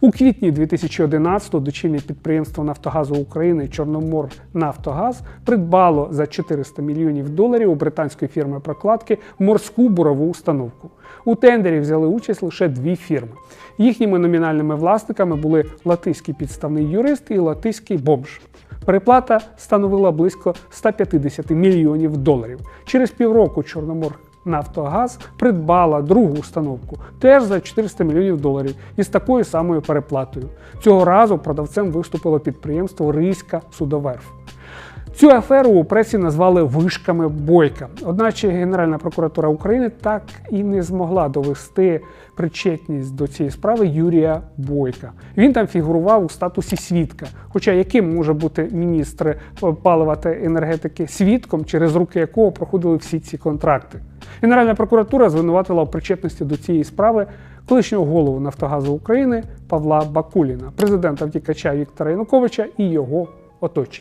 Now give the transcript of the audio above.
У квітні 2011-го дочірнє підприємство Нафтогазу України Чорноморнафтогаз придбало за 400 мільйонів доларів у британської фірми прокладки морську бурову установку. У тендері взяли участь лише дві фірми. Їхніми номінальними власниками були латиський підставний юрист і латиський бомж. Переплата становила близько 150 мільйонів доларів. Через півроку Чорномор Нафтогаз придбала другу установку теж за 400 мільйонів доларів із такою самою переплатою. Цього разу продавцем виступило підприємство Ризька Судоверф. Цю аферу у пресі назвали вишками бойка. Одначе Генеральна прокуратура України так і не змогла довести причетність до цієї справи Юрія Бойка. Він там фігурував у статусі свідка. Хоча яким може бути міністр палива та енергетики свідком, через руки якого проходили всі ці контракти? Генеральна прокуратура звинуватила у причетності до цієї справи колишнього голову Нафтогазу України Павла Бакуліна, президента втікача Віктора Януковича і його оточення.